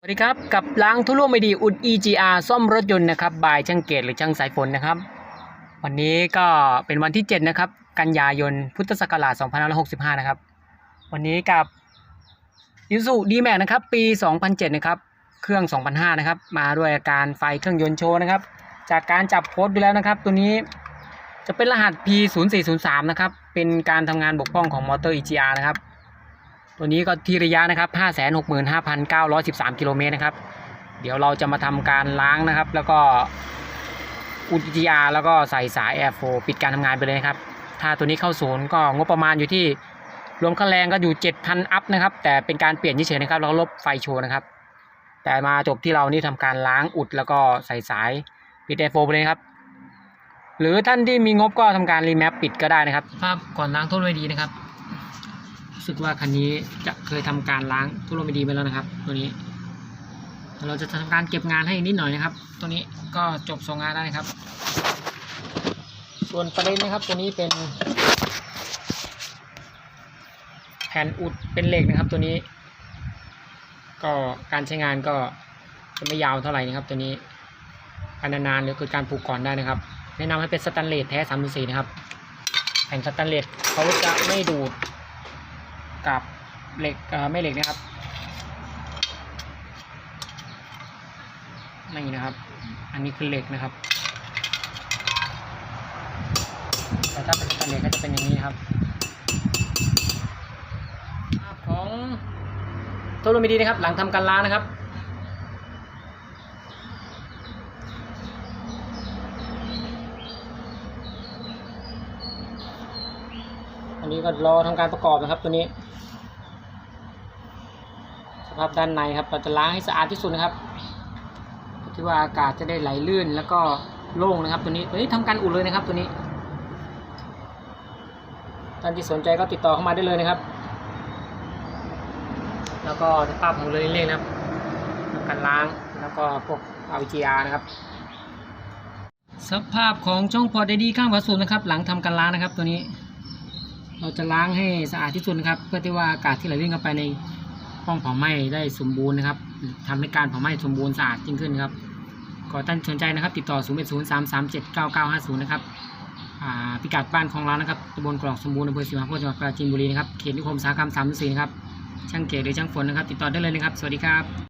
สวัสดีครับ กับล้างทุลุ่มไม่ดีอุด EGR ซ่อมรถยนต์นะครับบายช่างเกตหรือช่างสายฝนนะครับ วันนี้ก็เป็นวันที่ 7 นะครับ กันยายนพุทธศักราช2565 นะครับ วันนี้กับยูสุดีแม็กนะครับ ปี 2007 นะครับ เครื่อง 2005 นะครับ มาด้วยอาการไฟเครื่องยนต์โชว์นะครับ จากการจับโค้ดดูแล้วนะครับ ตัวนี้จะเป็นรหัส P0403 นะครับ เป็นการทำงานบกพร่องของมอเตอร์ EGR นะครับ ตัวนี้ก็ที่ระยะนะครับ565,913กิโลเมตรนะครับ เดี๋ยวเราจะมาทำการล้างนะครับ แล้วก็อุด GR แล้วก็ใส่สาย Air 4ปิดการทำงานไปเลยนะครับ ถ้าตัวนี้เข้าศูนย์ก็งบประมาณอยู่ที่รวมค่าแรงก็อยู่ 7,000 อัพนะครับ แต่เป็นการเปลี่ยนเฉยๆนะครับแล้วก็ลบไฟโชว์นะครับ แต่มาจบที่เรานี่ทำการล้างอุดแล้วก็ใส่สายปิด Air 4ไปเลยครับหรือท่านที่มีงบก็ทำการรีแมปปิดก็ได้นะครับภาพก่อนล้างโทษไว้ดีนะครับ สึกว่าคันนี้จะเคยทำการล้างทุกโรไม่ดีไปแล้วนะครับ ตัวนี้ เราจะทำการเก็บงานให้นิดหน่อยนะครับ ตัวนี้ก็จบส่งงานได้ครับ ส่วนประเด็นนะครับ ตัวนี้เป็น แผ่นอุดเป็นเหล็กนะครับ ตัวนี้ ก็การใช้งานก็จะไม่ยาวเท่าไหร่นะครับ ตัวนี้การนานๆหรือเกิดการผูกก่อนได้นะครับ แนะนำให้เป็นสแตนเลสแท้3 4นะครับแผ่นสแตนเลสเขาจะไม่ดูด กับเหล็กไม่เหล็กนะครับนี่นะครับ อันนี้คือเหล็กนะครับ แต่ถ้าเป็นสแตนเลสก็จะเป็นอย่างนี้ครับภาพของโทรมิดีนะครับ หลังทำการล้างนะครับอันนี้ก็รอทำการประกอบนะครับตัวนี้ สภาพด้านในครับเราจะล้างให้สะอาดที่สุดนะครับที่ว่าอากาศจะได้ไหลลื่นแล้วก็โล่งนะครับ ตัวนี้ตัวนี้ทำการอุ่นเลยนะครับ ตัวนี้ท่านที่สนใจก็ติดต่อเข้ามาได้เลยนะครับ แล้วก็สภาพของเรือเร่งๆนะครับทำการล้างแล้วก็พวก RGR นะครับ สภาพของช่องพอร์ตไอดีข้างขวาสุดนะครับ หลังทำการล้างนะครับ ตัวนี้ เราจะล้างให้สะอาดที่สุดนะครับ เพื่อที่ว่าอากาศที่ไหลวิ่งเข้าไปใน ห้องเผาไหม้ได้สมบูรณ์นะครับทำให้การเผาไหม้สมบูรณ์สะอาดยิ่งขึ้นครับก็ท่านสนใจนะครับ ติดต่อ 0 1 0 3 3 7 9 9 5 0 นะครับพิกัดบ้านของร้านนะครับตำบลกรอกสมบูรณ์อำเภอสิงห์โพธิ์จังหวัดปราจีนบุรีนะครับเขตนิคมอุตสาหกรรม3 4นะครับช่างเก๋หรือช่างฝนนะครับ ติดต่อได้เลยนะครับ สวัสดีครับ